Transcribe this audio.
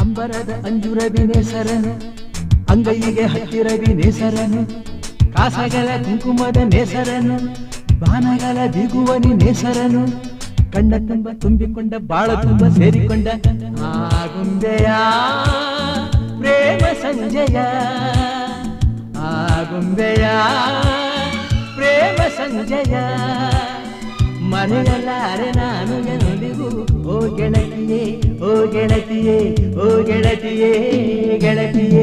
ಅಂಬರದ ಅಂಜುರವಿನೇ ಸರನು ಅಂಗೈಗೆ ಹತ್ತಿರವಿನೇ ಸರನು ಕಾಸಗಳ ಕುಂಕುಮದ ನೇಸರನು ಬಾನಗಲ ದಿಗುವನಿ ನೇಸರನು ಕಣ್ಣ ತುಂಬ ತುಂಬಿಕೊಂಡ ಬಾಳ ತುಂಬ ಸೇರಿಕೊಂಡ ಆಗುಂಬೆಯ ಪ್ರೇಮ ಸಂಜಯ ಆಗುಂಬೆಯ ಪ್ರೇಮ ಸಂಜಯ ಮರೆಯಲಾರೆ ನಾನು ಎನ್ನುವುದಿಗೂ ಓ ಗೆಳತಿಯೇ ಓ ಗೆಳತಿಯೇ ಓ ಗೆಳತಿಯೇ ಗೆಳತಿಯೇ ಆಗುಂಬೆ